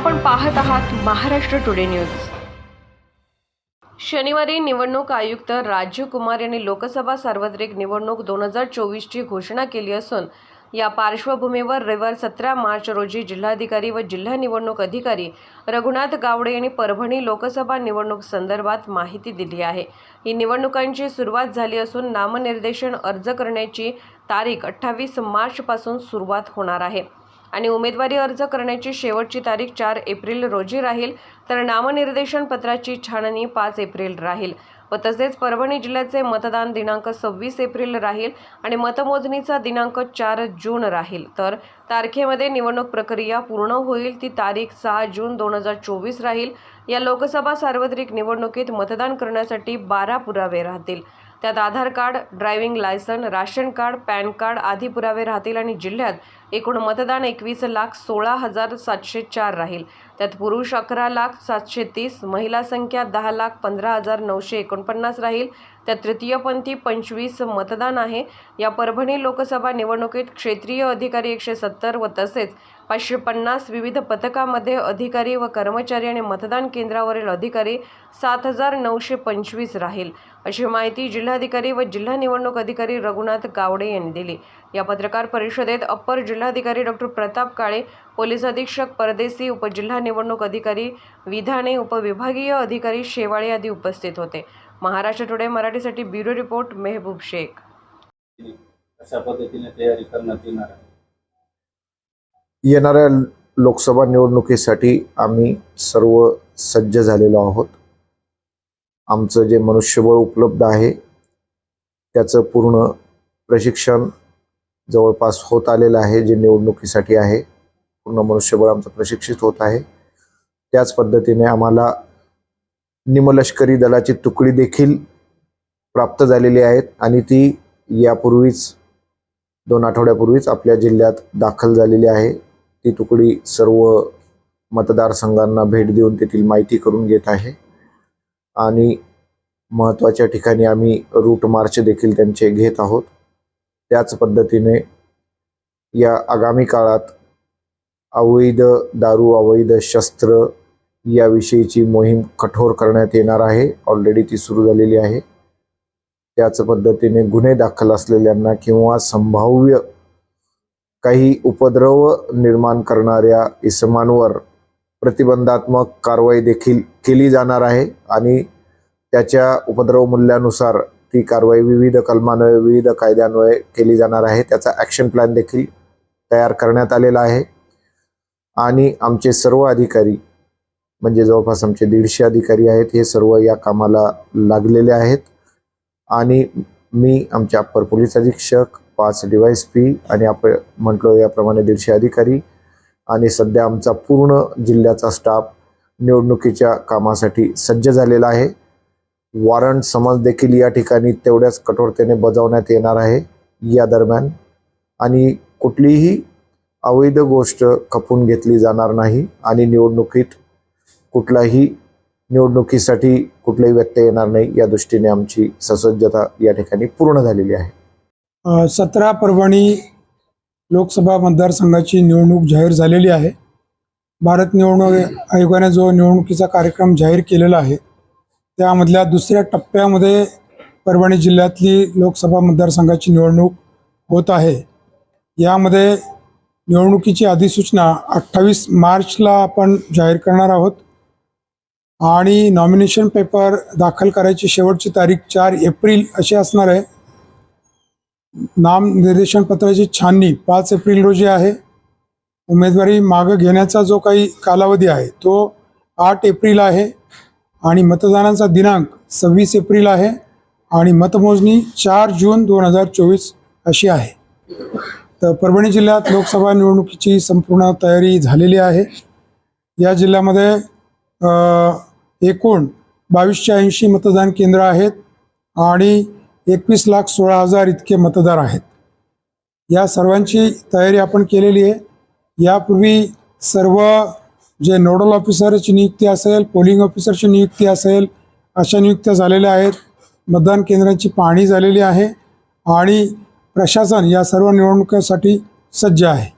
आपण पाहत आहात महाराष्ट्र टुडे न्यूज शनिवारी निवडणूक आयुक्त राजीव कुमार यांनी लोकसभा सार्वत्रिक निवडणूक दोन हजार चोवीसची घोषणा केली असून या पार्श्वभूमीवर रविवार सतरा मार्च रोजी जिल्हाधिकारी व जिल्हा निवडणूक अधिकारी रघुनाथ गावडे यांनी परभणी लोकसभा निवडणूक संदर्भात माहिती दिली आहे. ही निवडणुकांची सुरुवात झाली असून नामनिर्देशन अर्ज करण्याची तारीख अठ्ठावीस मार्चपासून सुरुवात होणार आहे. आणि उमेदवारी अर्ज करण्याची शेवटची तारीख चार एप्रिल रोजी राहील तर नामनिर्देशन पत्राची छाननी पाच एप्रिल राहील. व तसेच परभणी जिल्ह्याचे मतदान दिनांक सव्वीस एप्रिल राहील आणि मतमोजणीचा दिनांक चार जून राहील. तर तारखेमध्ये निवडणूक प्रक्रिया पूर्ण होईल ती तारीख सहा जून दोन हजार चोवीस राहील. या लोकसभा सार्वत्रिक निवडणुकीत मतदान करण्यासाठी बारा पुरावे राहतील. त्यात Aadhaar card driving licence ration card PAN card आदी पुरावे राहतील आणि जिल्ह्यात एकूण मतदान एकवीस लाख सोळा हजार सातशे चार राहील. त्यात पुरुष अकरा लाख सातशे तीस महिला संख्या दहा लाख पंधरा हजार नऊशे एकोणपन्नास राहील. त्या तृतीयपंथी पंचवीस मतदान आहे. या परभणी लोकसभा निवडणुकीत क्षेत्रीय अधिकारी एकशे सत्तर व तसेच पाचशे पन्नास विविध पथकामध्ये अधिकारी व कर्मचारी आणि मतदान केंद्रावरील अधिकारी सात हजार नऊशे पंचवीस राहील. अशी माहिती जिल्हाधिकारी व जिल्हा निवडणूक अधिकारी रघुनाथ गावडे यांनी दिली. या पत्रकार परिषदेत अप्पर जिल्हाधिकारी डॉक्टर प्रताप काळे पोलीस अधीक्षक परदेसी उपजिल्हा निवडणूक अधिकारी विधाने उपविभागीय अधिकारी शेवाळे आदी उपस्थित होते. महाराष्ट्र टुडे मराठीसाठी ब्युरो रिपोर्ट मेहबूब शेख. अशा पद्धतीने तयारी करण्यात येणार आहे. येणाऱ्या लोकसभा निवडणुकीसाठी आम्ही सर्व सज्ज झालेलो आहोत. आमचं जे मनुष्यबळ उपलब्ध आहे त्याचं पूर्ण प्रशिक्षण जवळपास होत आलेलं आहे जे निवडणुकीसाठी आहे. पूर्ण मनुष्यबळ आमचं प्रशिक्षित होत आहे. त्याच पद्धतीने आम्हाला निमलष्करी दलाची तुकडी देखील प्राप्त झालेली आहेत आणि ती यापूर्वीच दोन आठवड्यापूर्वीच आपल्या जिल्ह्यात दाखल झालेली आहे. ती तुकडी सर्व मतदारसंघांना भेट देऊन तेथील माहिती करून घेत आहे. आणि महत्त्वाच्या ठिकाणी आम्ही रूट मार्च देखील त्यांचे घेत आहोत. त्याच पद्धतीने या आगामी काळात अवैध दारू अवैध शस्त्र याविषयीची मोहीम कठोर करण्यात येणार आहे. ऑलरेडी ती सुरू झालेली आहे. त्याच पद्धतीने गुन्हे दाखल असलेल्यांना किंवा संभाव्य काही उपद्रव निर्माण करणाऱ्या इसमांवर प्रतिबंधात्मक कारवाई देखील केली जाणार आहे आणि त्याच्या उपद्रव मूल्यानुसार ती कारवाई विविध कलमान्वये विविध कायद्यान्वये केली जाणार आहे. त्याचा ॲक्शन प्लॅन देखील तयार करण्यात आलेला आहे. आणि आमचे सर्व अधिकारी म्हणजे जवळपास आमचे दीडशे अधिकारी आहेत हे सर्व या कामाला लागलेले आहेत. आणि मी आमचे अप्पर पोलीस अधीक्षक पाच डिवायस पी आणि आपण म्हटलो याप्रमाणे दीडशे अधिकारी आणि सध्या आमचा पूर्ण जिल्ह्याचा स्टाफ निवडणुकीच्या कामासाठी सज्ज झालेला आहे. वॉरंट समज देखील या ठिकाणी तेवढ्याच कठोरतेने बजावण्यात येणार आहे या दरम्यान. आणि कुठलीही अवैध गोष्ट खपून घेतली जाणार नाही आणि निवडणुकीत कुठलाही निवडणुकीसाठी कुठलाही व्यत्यय येणार नाही या दृष्टीने आमची ससज्जता या ठिकाणी पूर्ण झालेली आहे. सतरा परभणी लोकसभा मतदारसंघाची निवडणूक जाहीर झालेली आहे. भारत निवडणूक आयोगाने जो निवडणुकीचा कार्यक्रम जाहीर केलेला आहे त्यामधल्या दुसऱ्या टप्प्यामध्ये परभणी जिल्ह्यातली लोकसभा मतदारसंघाची निवडणूक होत आहे. यामध्ये निवडणुकीची अधिसूचना अठ्ठावीस मार्चला आपण जाहीर करणार आहोत. आणि नॉमिनेशन पेपर दाखल करायची शेवटची तारीख चार एप्रिल अशी असणार आहे. नाम निर्देशन पत्राची छाननी पाच एप्रिल रोजी आहे. उमेदवारी मागं घेण्याचा जो काही कालावधी आहे तो आठ एप्रिल आहे. आणि मतदानाचा दिनांक सव्वीस एप्रिल आहे. आणि मतमोजणी चार जून दोन हजार चोवीस अशी आहे. तर परभणी जिल्ह्यात लोकसभा निवडणुकीची संपूर्ण तयारी झालेली आहे. या जिल्ह्यामध्ये एकूण बावीसशे ऐंशी मतदान केंद्र आहेत आणि एकवीस लाख सोळा हजार इतके मतदार आहेत. या सर्वांची तयारी आपण केलेली आहे. यापूर्वी सर्व जे नोडल ऑफिसरची नियुक्ती असेल पोलिंग ऑफिसरची नियुक्ती असेल अशा नियुक्त्या झालेल्या आहेत. मतदान केंद्रांची पाहणी झालेली आहे आणि प्रशासन या सर्व निवडणुकीसाठी सज्ज आहे.